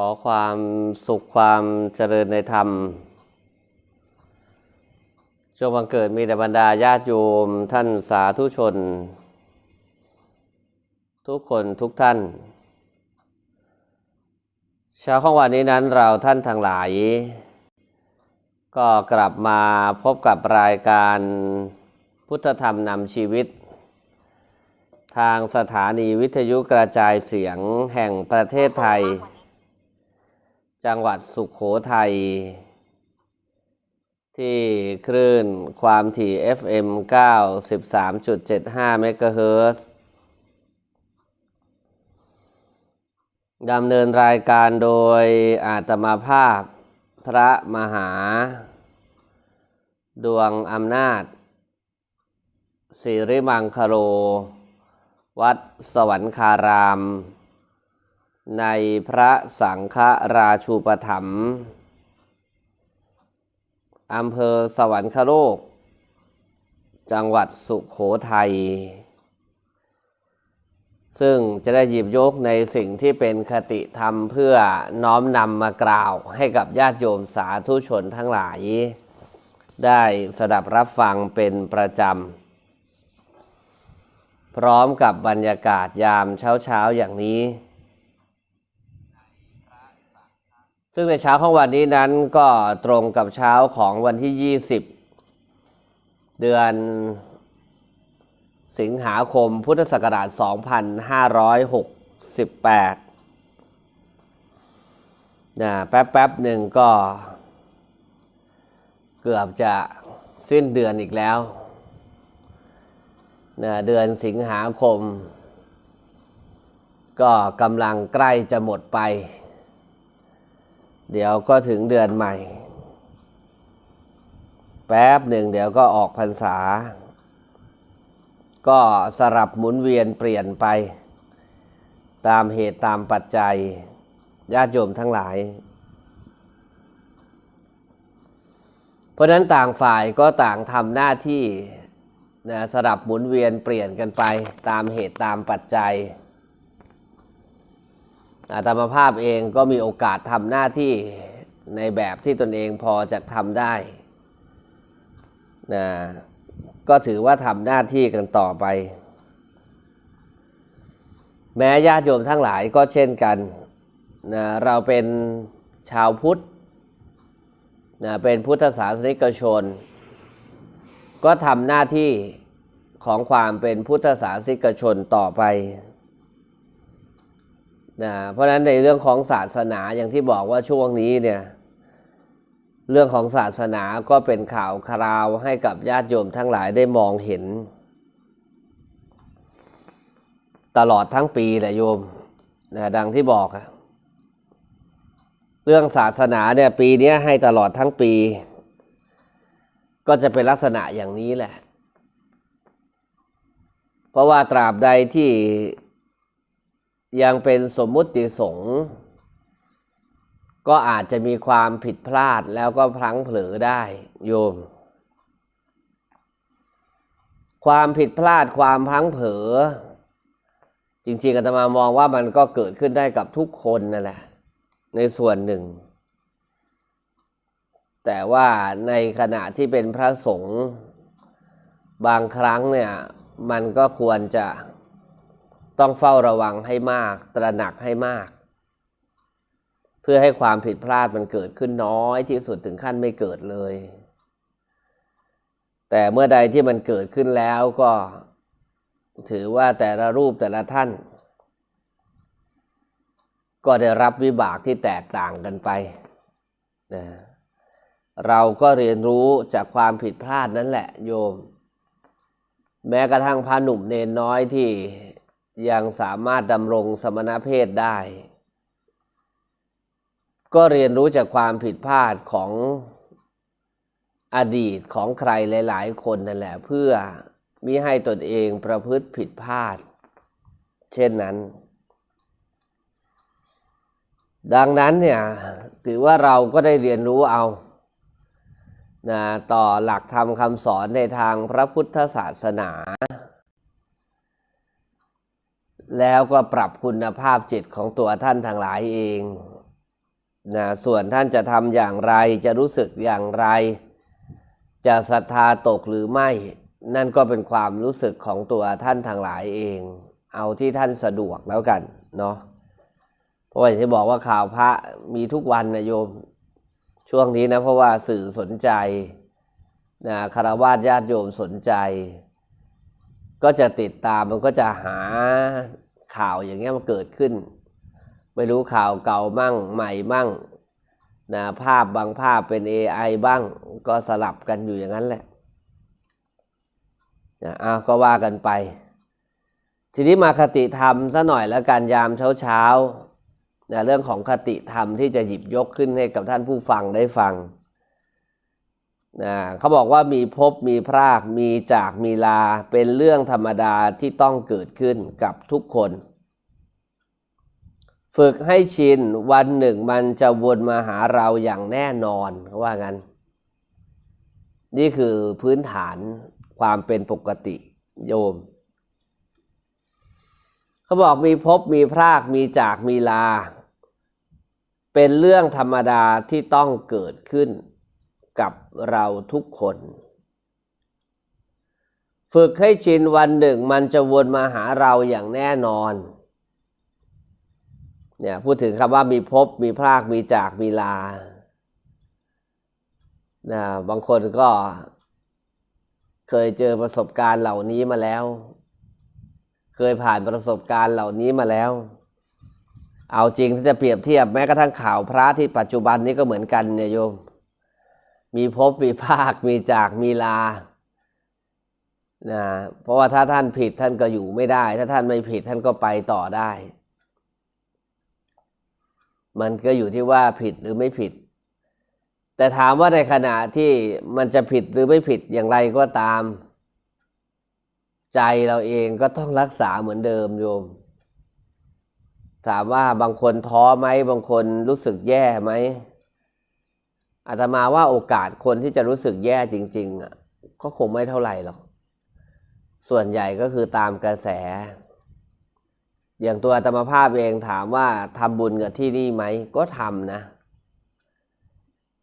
ขอความสุขความเจริญในธรรม จงบังเกิดมีแต่บรรดาญาติโยมท่านสาธุชน ทุกคนทุกท่าน เช้าของวันนี้นั้นเราท่านทั้งหลาย ก็กลับมาพบกับรายการพุทธธรรมนำชีวิต ทางสถานีวิทยุกระจายเสียงแห่งประเทศไทย จังหวัดสุขโขทัย ที่คลื่นความถี่ FM 93.75เมกะเฮิรตซ์ดำเนินรายการโดยอาตมาภาพพระมหา ดวงอำนาจสิริมังคโร วัดสวรรคาราม ในพระสังฆราชูปถัมภ์อำเภอสวรรคโลก จังหวัดสุขโขทัย ซึ่งจะได้หยิบยกในสิ่งที่เป็นคติธรรมเพื่อน้อมนำมากล่าวให้กับญาติโยมสาธุชนทั้งหลาย ได้สดับรับฟังเป็นประจำ พร้อมกับบรรยากาศยามเช้าๆอย่างนี้ ซึ่งในเช้าของวันนี้นั้นก็ตรงกับเช้าของวันที่ 20 เดือนสิงหาคมพุทธศักราช 2568นะแป๊บๆหนึ่งก็ เกือบจะสิ้นเดือนอีกแล้วนะเดือนสิงหาคม ก็กำลังใกล้จะหมดไป เดี๋ยวก็ถึงเดือนใหม่ แป๊บหนึ่งเดี๋ยวก็ออกพรรษา ก็สลับหมุนเวียนเปลี่ยนไป ตามเหตุตามปัจจัยญาติโยมทั้งหลาย เพราะนั้นต่างฝ่ายก็ต่างทำหน้าที่นะสลับหมุนเวียนเปลี่ยนกันไปตามเหตุตามปัจจัย อาตมาภาพเองก็มีโอกาสทำหน้าที่ในแบบที่ตนเองพอจะทำได้นะก็ถือว่าทำหน้าที่กันต่อไป แม้ญาติโยมทั้งหลายก็เช่นกันนะเราเป็นชาวพุทธนะเป็นพุทธศาสนิกชน ก็ทำหน้าที่ของความเป็นพุทธศาสนิกชนต่อไป นะเพราะฉะนั้นในเรื่องของศาสนาอย่างที่บอกว่าช่วงนี้เนี่ยเรื่องของศาสนาก็เป็นข่าวคราวให้กับญาติโยมทั้งหลายได้มองเห็น ตลอดทั้งปีแหละโยมนะดังที่บอกอะเรื่องศาสนาเนี่ยปีนี้ให้ตลอดทั้งปี ก็จะเป็นลักษณะอย่างนี้แหละ เพราะว่าตราบใดที่ ยังเป็นสมมุติสงฆ์ก็อาจจะมีความผิดพลาดแล้วก็พลั้งเผลอได้โยม ความผิดพลาดความพลั้งเผลอ จริงๆอาตมามองว่ามันก็เกิดขึ้นได้กับทุกคนนั่นแหละ ในส่วนหนึ่ง แต่ว่าในขณะที่เป็นพระสงฆ์บางครั้งเนี่ย มันก็ควรจะ ต้องเฝ้าระวังให้มาก ตระหนักให้มาก เพื่อให้ความผิดพลาดมันเกิดขึ้นน้อยที่สุดถึงขั้นไม่เกิดเลย แต่เมื่อใดที่มันเกิดขึ้นแล้วก็ ถือว่าแต่ละรูปแต่ละท่าน ก็ได้รับวิบากที่แตกต่างกันไปนะเราก็เรียนรู้จากความผิดพลาดนั่นแหละโยม แม้กระทั่งพระหนุ่มเนนน้อยที่ ยังสามารถดำรงสมณเพศได้ ก็เรียนรู้จากความผิดพลาดของอดีตของใครหลาย ๆ คนนั่นแหละ เพื่อมิให้ตนเองประพฤติผิดพลาด เช่นนั้น ดังนั้นเนี่ยถือว่าเราก็ได้เรียนรู้เอานะต่อหลักธรรมคำสอนในทางพระพุทธศาสนา แล้วก็ปรับคุณภาพจิตของตัวท่านทั้งหลายเองนะส่วนท่านจะทำอย่างไรจะรู้สึกอย่างไร จะศรัทธาตกหรือไม่ นั่นก็เป็นความรู้สึกของตัวท่านทางหลายเอง เอาที่ท่านสะดวกแล้วกันเนาะเพราะว่าอย่างที่บอกว่าข่าวพระมีทุกวันนะโยม ช่วงนี้นะเพราะว่าสื่อสนใจนะคารวะญาติโยมสนใจ ก็จะติดตามมันก็จะหาข่าวอย่างเงี้ยมาเกิดขึ้น ไม่รู้ข่าวเก่ามั่งใหม่มั่งนะภาพบางภาพเป็น AI บ้างก็สลับกันอยู่อย่างนั้นแหละนะอ้าวก็ว่ากันไป ทีนี้มาคติธรรมซะหน่อยแล้วกันยามเช้าเช้านะเรื่องของคติธรรมที่จะหยิบยกขึ้นให้กับท่านผู้ฟังได้ฟัง นะเขาบอกว่ามีภพมีพรากมีจากมีลาเป็นเรื่องธรรมดาที่ต้องเกิดขึ้นกับทุกคน ฝึกให้ชินวันหนึ่งมันจะวนมาหาเราอย่างแน่นอนเขาว่างั้น นี่คือพื้นฐานความเป็นปกติโยม เขาบอกมีภพมีพรากมีจากมีลา เป็นเรื่องธรรมดาที่ต้องเกิดขึ้น กับเราทุกคน ฝึกให้ชินวันหนึ่งมันจะวนมาหาเราอย่างแน่นอนเนี่ยพูดถึงคำว่ามีภพมีพรากมีจากมีลานะบางคนก็เคยเจอประสบการณ์เหล่านี้มาแล้ว เคยผ่านประสบการณ์เหล่านี้มาแล้ว เอาจริงที่จะเปรียบเทียบแม้กระทั่งข่าวพระที่ปัจจุบันนี้ก็เหมือนกันเนี่ยโยม มีภพมีภาค มีจากมีลานะเพราะว่าถ้าท่านผิดท่านก็อยู่ไม่ได้ ถ้าท่านไม่ผิดท่านก็ไปต่อได้ มันก็อยู่ที่ว่าผิดหรือไม่ผิด แต่ถามว่าในขณะที่มันจะผิดหรือไม่ผิดอย่างไรก็ตาม ใจเราเองก็ต้องรักษาเหมือนเดิมโยม ถามว่าบางคนท้อไหมบางคนรู้สึกแย่ไหม อาตมาว่าโอกาสคนที่จะรู้สึกแย่จริง ๆอะก็คงไม่เท่าไหร่หรอก ส่วนใหญ่ก็คือตามกระแส อย่างตัวอาตมาภาพเองถามว่าทำบุญกับที่นี่ไหม ก็ทำนะ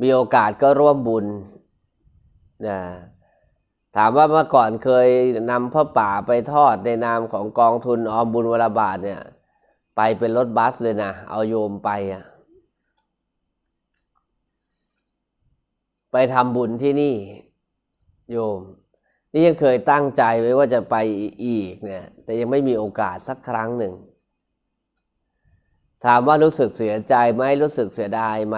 มีโอกาสก็ร่วมบุญนะถามว่าเมื่อก่อนเคยนำพระป่าไปทอดในนามของกองทุนออมบุญวรบาทเนี่ย ไปเป็นรถบัสเลยนะ เอาโยมไปอะ ไปทำบุญที่นี่ โยม นี่ยังเคยตั้งใจไว้ว่าจะไปอีกเนี่ย แต่ยังไม่มีโอกาสสักครั้งหนึ่ง ถามว่ารู้สึกเสียใจไหมรู้สึกเสียดายไหม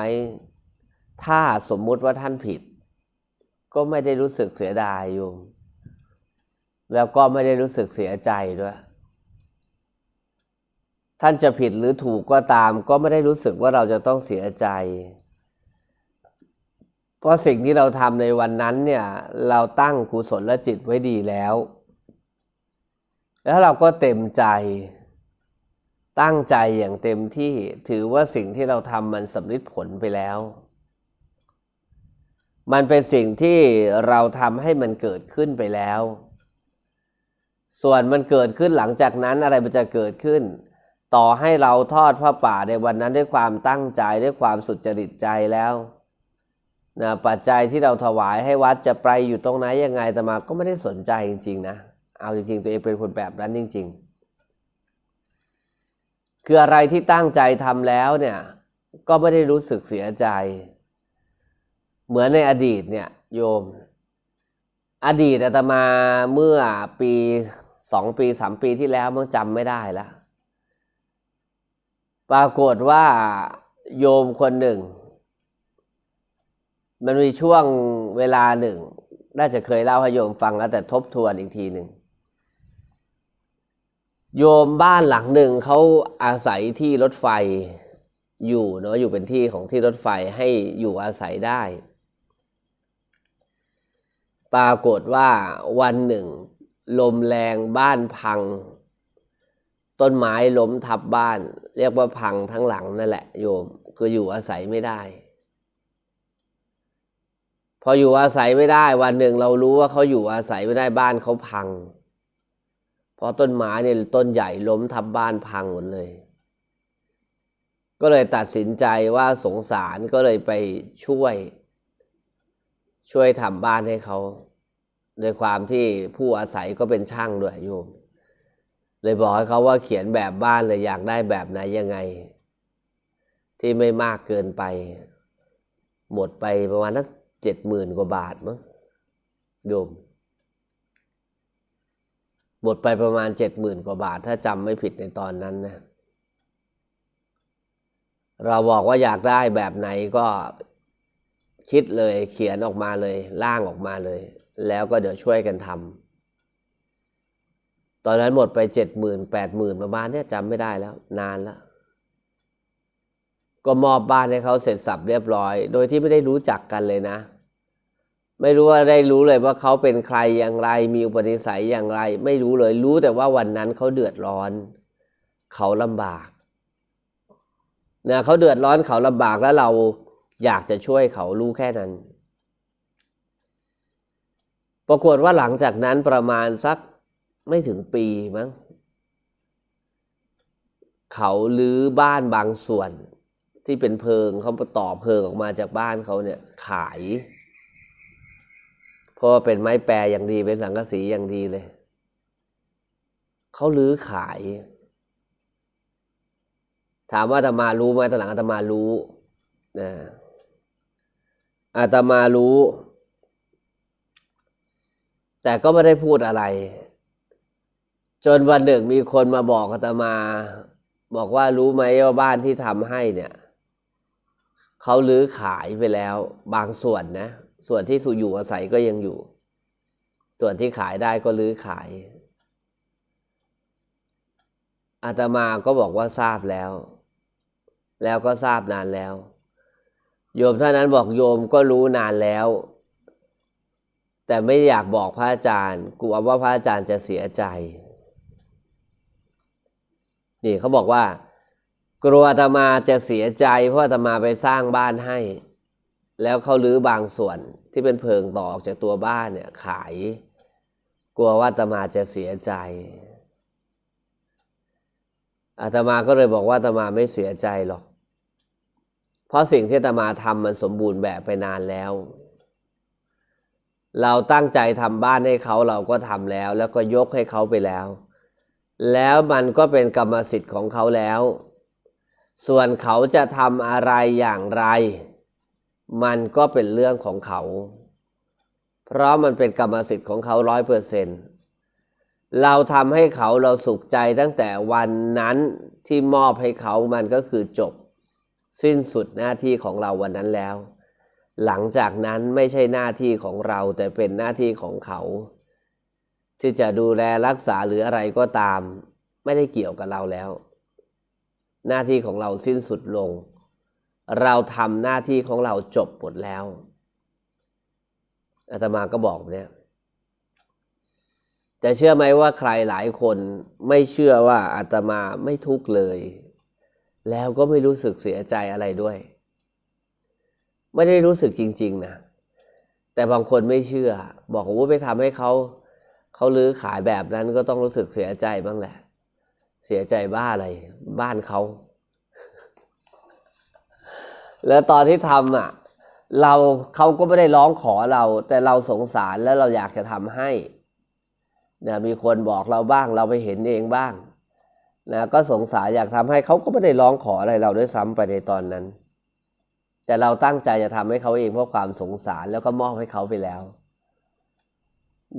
ถ้าสมมุติว่าท่านผิด ก็ไม่ได้รู้สึกเสียดายโยม แล้วก็ไม่ได้รู้สึกเสียใจด้วยท่านจะผิดหรือถูกก็ตาม ก็ไม่ได้รู้สึกว่าเราจะต้องเสียใจ เพราสิ่งที่เราทำในวันนั้นเนี่ยเราตั้งกุศลและจิตไว้ดีแล้ว แล้วเราก็เต็มใจ ตั้งใจอย่างเต็มที่ถือว่าสิ่งที่เราทำมันสำลิดผลไปแล้ว มันเป็นสิ่งที่เราทำให้มันเกิดขึ้นไปแล้ว ส่วนมันเกิดขึ้นหลังจากนั้นอะไรมันจะเกิดขึ้น ต่อให้เราทอดพระป่าในวันนั้นด้วยความตั้งใจด้วยความสุจริตใจแล้ว นะปัจจัยที่เราถวายให้วัดจะไปอยู่ตรงไหนยังไงแต่มาก็ไม่ได้สนใจจริง ๆ นะ เอาจริง ๆ ตัวเองเป็นคนแบบนั้นจริง ๆ คืออะไรที่ตั้งใจทำแล้วเนี่ยก็ไม่ได้รู้สึกเสียใจ เหมือนในอดีตเนี่ยโยม อดีตอาตมาเมื่อปีสองปีสามปีที่แล้วมันจำไม่ได้แล้วปรากฏว่าโยมคนหนึ่ง มันมีช่วงเวลาหนึ่ง น่าจะเคยเล่าให้โยมฟังแล้วแต่ทบทวนอีกทีหนึ่ง โยมบ้านหลังหนึ่งเขาอาศัยที่รถไฟอยู่เนาะอยู่เป็นที่ของที่รถไฟให้อยู่อาศัยได้ ปรากฏว่าวันหนึ่ง ลมแรงบ้านพัง ต้นไม้ล้มทับบ้าน เรียกว่าพังทั้งหลังนั่นแหละ โยมคืออยู่อาศัยไม่ได้ พออยู่อาศัยไม่ได้ วันหนึ่งเรารู้ว่าเขาอยู่อาศัยไม่ได้บ้านเขาพัง เพราะต้นไม้เนี่ยต้นใหญ่ล้มทับบ้านพังหมดเลย ก็เลยตัดสินใจว่าสงสารก็เลยไปช่วย ช่วยทำบ้านให้เขาโดยความที่ผู้อาศัยก็เป็นช่างด้วยโยม เลยบอกให้เขาว่าเขียนแบบบ้านเลยอยากได้แบบไหนยังไง ที่ไม่มากเกินไป หมดไปประมาณนัก เจ็ดหมื่นกว่าบาทมั้งโยมหมดไปประมาณเจ็ดหมื่นกว่าบาท ถ้าจำไม่ผิดในตอนนั้นนะ เราบอกว่าอยากได้แบบไหนก็คิดเลยเขียนออกมาเลยร่างออกมาเลย แล้วก็เดี๋ยวช่วยกันทำตอนนั้นหมดไปเจ็ดหมื่นแปดหมื่นประมาณเนี้ยจำไม่ได้แล้ว นานแล้ว ก็มอบบ้านให้เขาเสร็จสับเรียบร้อย โดยที่ไม่ได้รู้จักกันเลยนะ ไม่รู้ว่าได้รู้เลยว่าเขาเป็นใครอย่างไร มีอุปนิสัยอย่างไร ไม่รู้เลยรู้แต่ว่าวันนั้นเขาเดือดร้อน เขาลำบากนะเขาเดือดร้อนเขาลำบากแล้วเราอยากจะช่วยเขารู้แค่นั้น ปรากฏว่าหลังจากนั้นประมาณสักไม่ถึงปีมั้งเขาลื้อบ้านบางส่วน ที่เป็นเพิงเขาต่อเพิงออกมาจากบ้านเขาเนี่ยขาย เพราะว่าเป็นไม้แปรอย่างดีเป็นสังกะสีอย่างดีเลยเขาลื้อขาย ถามว่าอาตมารู้ไหมตอนหลังอาตมารู้นะอาตมารู้ แต่ก็ไม่ได้พูดอะไร จนวันหนึ่งมีคนมาบอกอาตมา บอกว่ารู้ไหมว่าบ้านที่ทำให้เนี่ย เขาลื้อขายไปแล้วบางส่วนนะ ส่วนที่สุอยู่อาศัยก็ยังอยู่ ส่วนที่ขายได้ก็ลื้อขาย อาตมาก็บอกว่าทราบแล้ว แล้วก็ทราบนานแล้ว โยมท่านนั้นบอกโยมก็รู้นานแล้ว แต่ไม่อยากบอกพระอาจารย์กลัวว่าพระอาจารย์จะเสียใจ นี่เขาบอกว่า กลัวอาตมาจะเสียใจเพราะอาตมาไปสร้างบ้านให้ แล้วเขาลื้อบางส่วนที่เป็นเพิงต่อออกจากตัวบ้านเนี่ยขาย กลัวว่าอาตมาจะเสียใจอาตมาก็เลยบอกว่าอาตมาไม่เสียใจหรอก เพราะสิ่งที่อาตมาทำมันสมบูรณ์แบบไปนานแล้ว เราตั้งใจทำบ้านให้เขาเราก็ทำแล้ว แล้วก็ยกให้เขาไปแล้ว แล้วมันก็เป็นกรรมสิทธิ์ของเขาแล้ว ส่วนเขาจะทำอะไรอย่างไร มันก็เป็นเรื่องของเขา เพราะมันเป็นกรรมสิทธิ์ของเขาร้อยเปอร์เซ็นต์เราทำให้เขาเราสุขใจตั้งแต่วันนั้นที่มอบให้เขามันก็คือจบ สิ้นสุดหน้าที่ของเราวันนั้นแล้ว หลังจากนั้นไม่ใช่หน้าที่ของเราแต่เป็นหน้าที่ของเขา ที่จะดูแลรักษาหรืออะไรก็ตาม ไม่ได้เกี่ยวกับเราแล้ว หน้าที่ของเราสิ้นสุดลง เราทำหน้าที่ของเราจบหมดแล้วอาตมาก็บอกเนี่ยแต่เชื่อไหมว่าใครหลายคนไม่เชื่อว่าอาตมาไม่ทุกข์เลย แล้วก็ไม่รู้สึกเสียใจอะไรด้วย ไม่ได้รู้สึกจริง ๆ นะ แต่บางคนไม่เชื่อ บอกว่าไปทำให้เขาเขาลื้อขายแบบนั้นก็ต้องรู้สึกเสียใจบ้างแหละ เสียใจบ้าอะไร บ้านเขา แล้วตอนที่ทำอะ เราเขาก็ไม่ได้ร้องขอเรา แต่เราสงสารแล้วเราอยากจะทำให้นะมีคนบอกเราบ้างเราไปเห็นเองบ้างนะก็สงสารอยากทำให้เขาก็ไม่ได้ร้องขออะไรเราด้วยซ้ำไปในตอนนั้น แต่เราตั้งใจจะทำให้เขาเองเพราะความสงสารแล้วก็มอบให้เขาไปแล้ว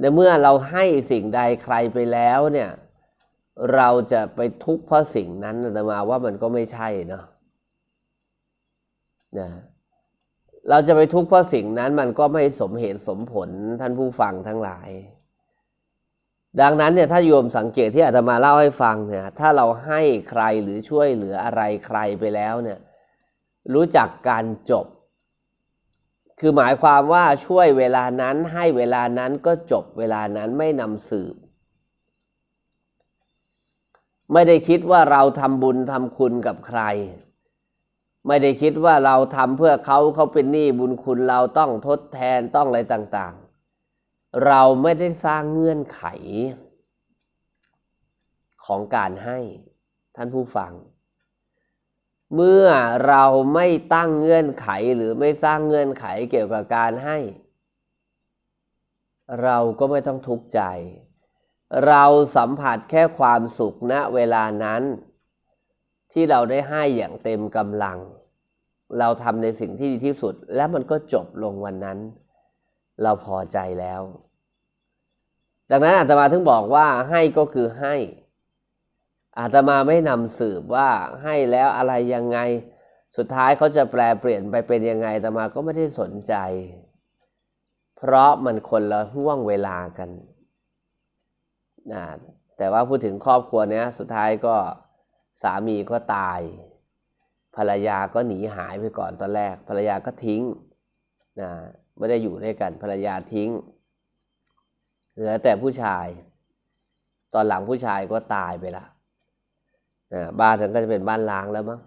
ในเมื่อเราให้สิ่งใดใครไปแล้วเนี่ย เราจะไปทุกข์เพราะสิ่งนั้นนะมาว่ามันก็ไม่ใช่เนาะนะเราจะไปทุกข์เพราะสิ่งนั้นมันก็ไม่สมเหตุสมผลท่านผู้ฟังทั้งหลาย ดังนั้นเนี่ยถ้าโยมสังเกตที่อาตมาเล่าให้ฟังเนี่ยถ้าเราให้ใครหรือช่วยเหลืออะไรใครไปแล้วเนี่ยรู้จักการจบ คือหมายความว่าช่วยเวลานั้นให้เวลานั้นก็จบเวลานั้นไม่นำสืบ ไม่ได้คิดว่าเราทำบุญทำคุณกับใคร ไม่ได้คิดว่าเราทำเพื่อเขาเขาเป็นหนี้บุญคุณเราต้องทดแทนต้องอะไรต่าง ๆ เราไม่ได้สร้างเงื่อนไข ของการให้ท่านผู้ฟัง เมื่อเราไม่ตั้งเงื่อนไขหรือไม่สร้างเงื่อนไขเกี่ยวกับการให้ เราก็ไม่ต้องทุกข์ใจ เราสัมผัสแค่ความสุขณเวลานั้น ที่เราได้ให้อย่างเต็มกำลัง เราทำในสิ่งที่ดีที่สุด และมันก็จบลงวันนั้น เราพอใจแล้ว ดังนั้นอาตมาถึงบอกว่าให้ก็คือให้ อาตมาไม่นำสืบว่าให้แล้วอะไรยังไง สุดท้ายเขาจะแปลเปลี่ยนไปเป็นยังไงอาตมาก็ไม่ได้สนใจ เพราะมันคนละห่วงเวลากัน นะแต่ว่าพูดถึงครอบครัวเนี้ยสุดท้ายก็สามีก็ตาย ภรรยาก็หนีหายไปก่อนตอนแรก ภรรยาก็ทิ้งนะไม่ได้อยู่ด้วยกันภรรยาทิ้ง เหลือแต่ผู้ชาย ตอนหลังผู้ชายก็ตายไปละนะบ้านฉันก็จะเป็นบ้านล้างแล้วมั้ง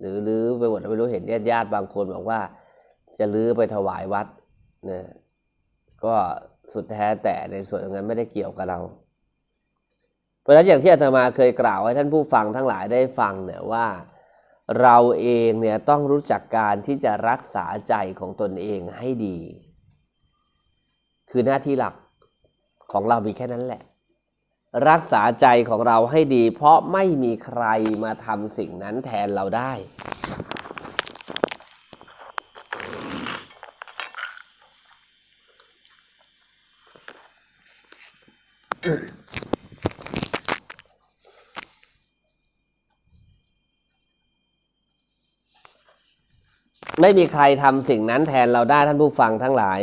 หรือรื้อไปหมดไม่รู้เห็นญาติญาติบางคนบอกว่า จะรื้อไปถวายวัดนะก็สุดแท้แต่ในส่วนตรงนั้นไม่ได้เกี่ยวกับเรา เพราะฉะนั้นอย่างที่อาตมาเคยกล่าวให้ท่านผู้ฟังทั้งหลายได้ฟังเนี่ยว่า เราเองเนี่ยต้องรู้จักการที่จะรักษาใจของตนเองให้ดี คือหน้าที่หลักของเรามีแค่นั้นแหละ รักษาใจของเราให้ดี เพราะไม่มีใครมาทำสิ่งนั้นแทนเราได้ ไม่มีใครทำสิ่งนั้นแทนเราได้ท่านผู้ฟังทั้งหลาย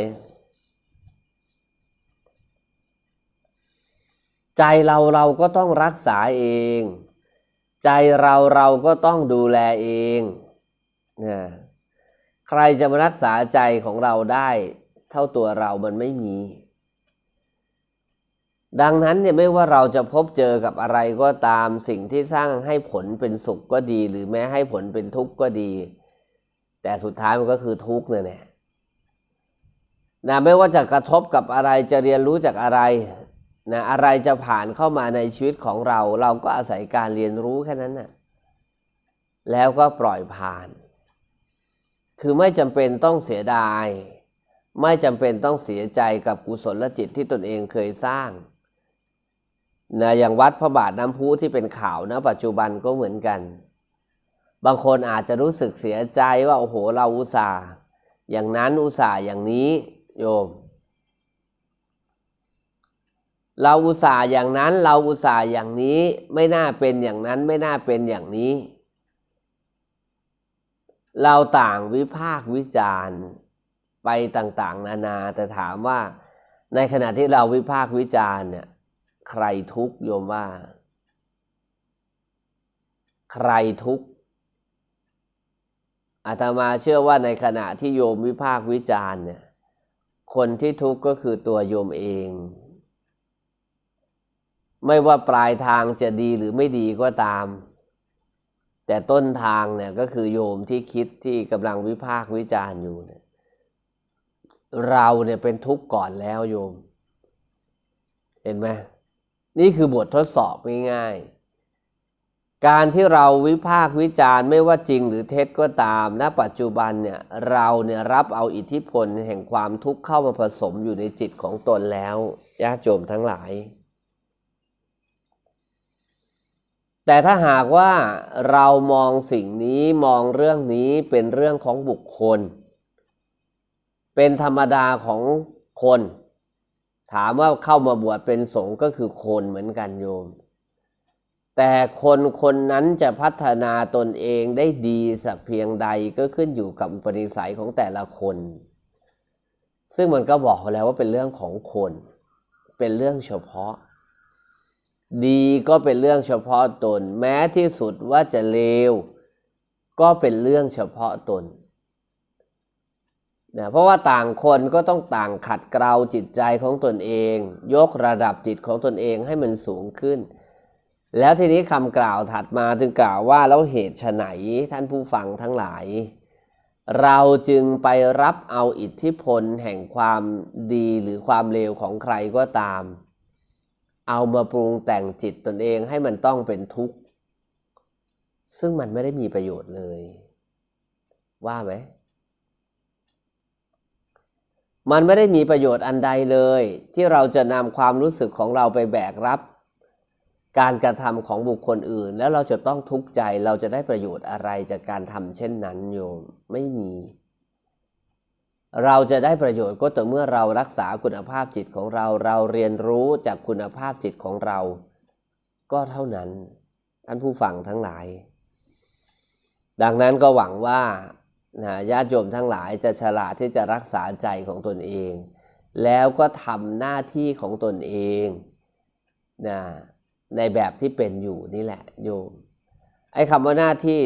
ใจเราเราก็ต้องรักษาเอง ใจเราเราก็ต้องดูแลเองนะใครจะมารักษาใจของเราได้เท่าตัวเรามันไม่มี ดังนั้นเนี่ยไม่ว่าเราจะพบเจอกับอะไรก็ตามสิ่งที่สร้างให้ผลเป็นสุขก็ดี หรือแม้ให้ผลเป็นทุกข์ก็ดี แต่สุดท้ายมันก็คือทุกข์เนี่ยแหละนะไม่ว่าจะกระทบกับอะไรจะเรียนรู้จากอะไรนะอะไรจะผ่านเข้ามาในชีวิตของเรา เราก็อาศัยการเรียนรู้แค่นั้นนะ่ะแล้วก็ปล่อยผ่าน คือไม่จำเป็นต้องเสียดาย ไม่จำเป็นต้องเสียใจกับกุศลจิตที่ตนเองเคยสร้างนะอย่างวัดพระบาทน้ำพุที่เป็นข่าวนะปัจจุบันก็เหมือนกัน บางคนอาจจะรู้สึกเสียใจว่าโอ้โหเราอุตส่าห์ อย่างนั้นอุตส่าห์อย่างนี้โยม เราอุตส่าห์อย่างนั้นเราอุตส่าห์อย่างนี้ไม่น่าเป็นอย่างนั้นไม่น่าเป็นอย่างนี้ เราต่างวิพากวิจารณ์ไปต่างๆ นานาแต่ถามว่า ในขณะที่เราวิพากวิจารณ์เนี่ยใครทุกโยมว่า ใครทุกข อาตมาเชื่อว่าในขณะที่โยมวิพากวิจารเนี่ย คนที่ทุกข์ก็คือตัวโยมเอง ไม่ว่าปลายทางจะดีหรือไม่ดีก็ตาม แต่ต้นทางเนี่ยก็คือโยมที่คิดที่กำลังวิพากวิจารอยู่เนี่ยเราเนี่ยเป็นทุกข์ก่อนแล้วโยม เห็นไหมนี่คือบททดสอบง่ายๆ การที่เราวิพากษ์วิจารณ์ไม่ว่าจริงหรือเท็จก็ตาม ณ ปัจจุบันเนี่ยเราเนี่ยรับเอาอิทธิพลแห่งความทุกข์เข้ามาผสมอยู่ในจิตของตนแล้วญาติโยมทั้งหลาย แต่ถ้าหากว่าเรามองสิ่งนี้มองเรื่องนี้เป็นเรื่องของบุคคล เป็นธรรมดาของคน ถามว่าเข้ามาบวชเป็นสงฆ์ก็คือคนเหมือนกันโยม แต่คนคนนั้นจะพัฒนาตนเองได้ดีสักเพียงใดก็ขึ้นอยู่กับอุปนิสัยของแต่ละคน ซึ่งมันก็บอกแล้วว่าเป็นเรื่องของคน เป็นเรื่องเฉพาะ ดีก็เป็นเรื่องเฉพาะตน แม้ที่สุดว่าจะเลว ก็เป็นเรื่องเฉพาะตนนะเพราะว่าต่างคนก็ต้องต่างขัดเกลาจิตใจของตนเอง ยกระดับจิตของตนเองให้มันสูงขึ้น แล้วทีนี้คำกล่าวถัดมาจึงกล่าวว่าแล้วเหตุไฉนท่านผู้ฟังทั้งหลาย เราจึงไปรับเอาอิทธิพลแห่งความดีหรือความเลวของใครก็ตาม เอามาปรุงแต่งจิตตนเองให้มันต้องเป็นทุกข์ ซึ่งมันไม่ได้มีประโยชน์เลย ว่าไหมมันไม่ได้มีประโยชน์อันใดเลย ที่เราจะนำความรู้สึกของเราไปแบกรับ การกระทำของบุคคลอื่น แล้วเราจะต้องทุกข์ใจเราจะได้ประโยชน์อะไรจากการทำเช่นนั้นโยมไม่มี เราจะได้ประโยชน์ก็ต่อเมื่อเรารักษาคุณภาพจิตของเราเราเรียนรู้จากคุณภาพจิตของเรา ก็เท่านั้นท่านผู้ฟังทั้งหลาย ดังนั้นก็หวังว่าญาติโยมทั้งหลายจะฉลาดที่จะรักษาใจของตนเอง แล้วก็ทำหน้าที่ของตนเองนะ ในแบบที่เป็นอยู่นี่แหละโยม ไอ้คำว่าหน้าที่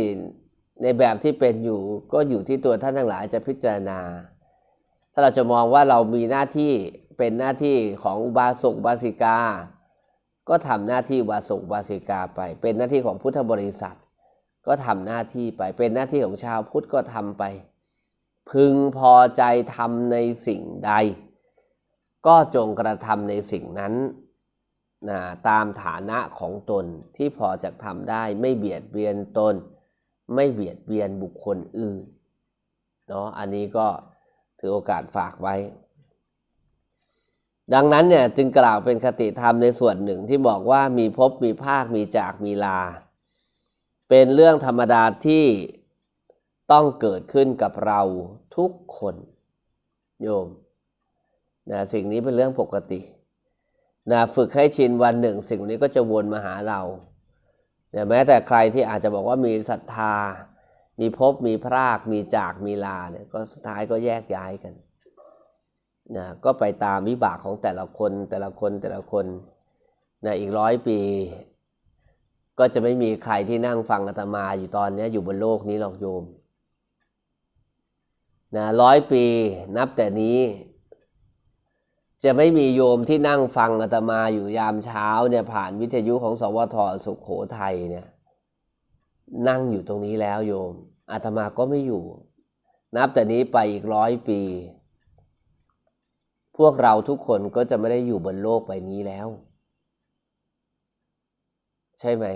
ในแบบที่เป็นอยู่ก็อยู่ที่ตัวท่านทั้งหลายจะพิจารณา ถ้าเราจะมองว่าเรามีหน้าที่เป็นหน้าที่ของอุบาสกบาสิกา ก็ทำหน้าที่อุบาสกบาสิกาไป เป็นหน้าที่ของพุทธบริษัท ก็ทำหน้าที่ไป เป็นหน้าที่ของชาวพุทธก็ทำไป พึงพอใจทำในสิ่งใด ก็จงกระทำในสิ่งนั้น นะตามฐานะของตนที่พอจะทำได้ไม่เบียดเบียนตน ไม่เบียดเบียนบุคคลอื่นเนาะอันนี้ก็ถือโอกาสฝากไว้ ดังนั้นเนี่ยจึงกล่าวเป็นคติธรรมในส่วนหนึ่งที่บอกว่ามีภพมีภาคมีจากมีลา เป็นเรื่องธรรมดาที่ต้องเกิดขึ้นกับเราทุกคน โยมนะสิ่งนี้เป็นเรื่องปกติ นะฝึกให้ชินวันหนึ่ง สิ่งนี้ก็จะวนมาหาเราเนี่ยแม้แต่ใครที่อาจจะบอกว่ามีศรัทธา มีภพมีพราก มีจากมีลาเนี่ยก็สุดท้ายก็แยกย้ายกันนะก็ไปตามวิบากของแต่ละคนแต่ละคนแต่ละคนนะอีกร้อยปี ก็จะไม่มีใครที่นั่งฟังอาตมาอยู่ตอนนี้อยู่บนโลกนี้หรอกโยมนะร้อยปีนับแต่นี้ จะไม่มีโยมที่นั่งฟังอาตมาอยู่ยามเช้าเนี่ยผ่านวิทยุของสวทสุขโขทัยเนี่ย นั่งอยู่ตรงนี้แล้วโยมอาตมาก็ไม่อยู่ นับแต่นี้ไปอีกร้อยปี พวกเราทุกคนก็จะไม่ได้อยู่บนโลกใบนี้แล้ว ใช่ไหม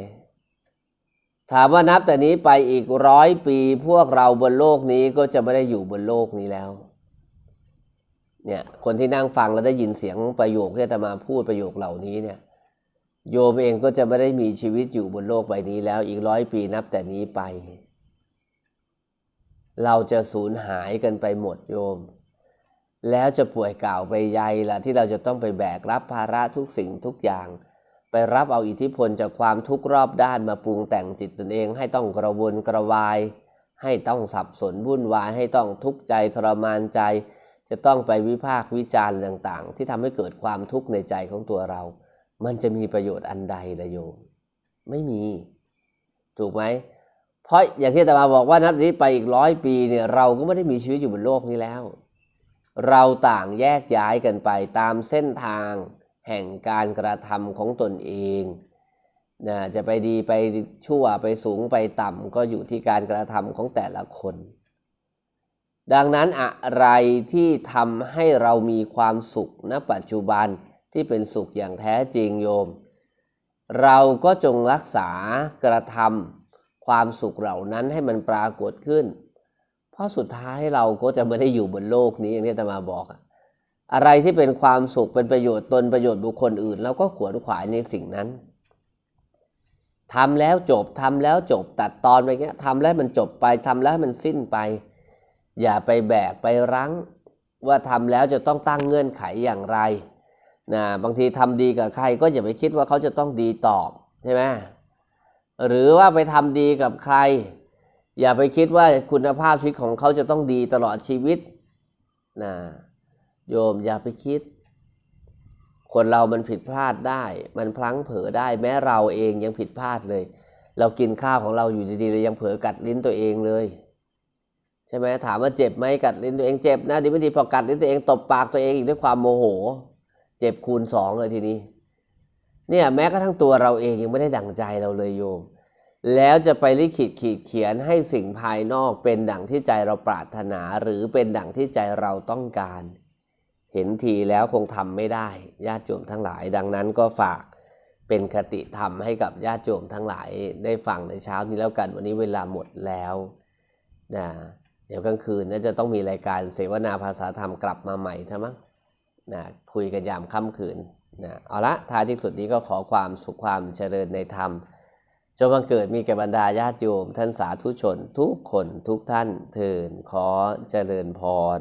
ถามว่านับแต่นี้ไปอีกร้อยปี พวกเราบนโลกนี้ก็จะไม่ได้อยู่บนโลกนี้แล้ว เนี่ยคนที่นั่งฟังแล้วได้ยินเสียงประโยคที่จะมาพูดประโยคเหล่านี้เนี่ยโยมเองก็จะไม่ได้มีชีวิตอยู่บนโลกใบนี้แล้วอีกร้อยปีนับแต่นี้ไป เราจะสูญหายกันไปหมดโยม แล้วจะป่วยเก่าไปใยล่ะที่เราจะต้องไปแบกรับภาระทุกสิ่งทุกอย่าง ไปรับเอาอิทธิพลจากความทุกข์รอบด้านมาปรุงแต่งจิตตนเอง ให้ต้องกระวนกระวาย ให้ต้องสับสนวุ่นวายให้ต้องทุกข์ใจทรมานใจ จะต้องไปวิพากษ์วิจารณ์ต่างๆ ที่ทำให้เกิดความทุกข์ในใจของตัวเรา มันจะมีประโยชน์อันใดละโยม ไม่มี ถูกไหม เพราะอย่างที่ตมาบอกว่านับนี้ไปอีกร้อยปีเนี่ยเราก็ไม่ได้มีชีวิตอยู่บนโลกนี้แล้ว เราต่างแยกย้ายกันไปตามเส้นทาง แห่งการกระทำของตนเองนะจะไปดีไปชั่วไปสูงไปต่ำก็อยู่ที่การกระทำของแต่ละคน ดังนั้นอะไรที่ทำให้เรามีความสุขณปัจจุบันที่เป็นสุขอย่างแท้จริงโยม เราก็จงรักษากระทำความสุขเหล่านั้นให้มันปรากฏขึ้น เพราะสุดท้ายเราก็จะไม่ได้อยู่บนโลกนี้อย่างที่ตมาบอก อะไรที่เป็นความสุขเป็นประโยชน์ตนประโยชน์บุคคลอื่นเราก็ขวนขวายในสิ่งนั้นทำแล้วจบทำแล้วจบตัดตอนไปเงี้ยทำแล้วมันจบไปทำแล้วมันสิ้นไป อย่าไปแบกไปรั้งว่าทำแล้วจะต้องตั้งเงื่อนไขอย่างไรนะบางทีทำดีกับใครก็อย่าไปคิดว่าเขาจะต้องดีตอบใช่ไหมหรือว่าไปทำดีกับใคร อย่าไปคิดว่าคุณภาพชีวิตของเขาจะต้องดีตลอดชีวิตนะโยมอย่าไปคิด คนเรามันผิดพลาดได้ มันพลั้งเผลอได้ แม้เราเองยังผิดพลาดเลย เรากินข้าวของเราอยู่ดีๆเรายังเผลอกัดลิ้นตัวเองเลย ช่ไหมถามว่าเจ็บไหมกัดลิ้นตัวเองเจ็บนะดีไม่ดีพอกัดลิ้นตัวเองตบปากตัวเองอีกด้วยความโมโห เจ็บคูณสองเลยทีนี้ เนี่ยแม้กระทั่งตัวเราเองยังไม่ได้ดั่งใจเราเลยโยม แล้วจะไปลิขิตขีดเขียนให้สิ่งภายนอกเป็นดั่งที่ใจเราปรารถนาหรือเป็นดั่งที่ใจเราต้องการ เห็นทีแล้วคงทำไม่ได้ญาติโยมทั้งหลาย ดังนั้นก็ฝากเป็นคติธรรมให้กับญาติโยมทั้งหลายได้ฟังในเช้านี้แล้วกันวันนี้เวลาหมดแล้วนะ ดี๋ยวกลางคืนน่าจะต้องมีรายการเสวนาภาษาธรรมกลับมาใหม่ใช่ไหมงนะคุยกันยามค่ำคืนนะเอาละท้ายที่สุดนี้ก็ขอความสุขความเจริญในธรรมจงบังเกิดมีแก่บรรดาญาติโยมท่านสาธุชน ทุกคนทุกท่านเทินขอเจริญพร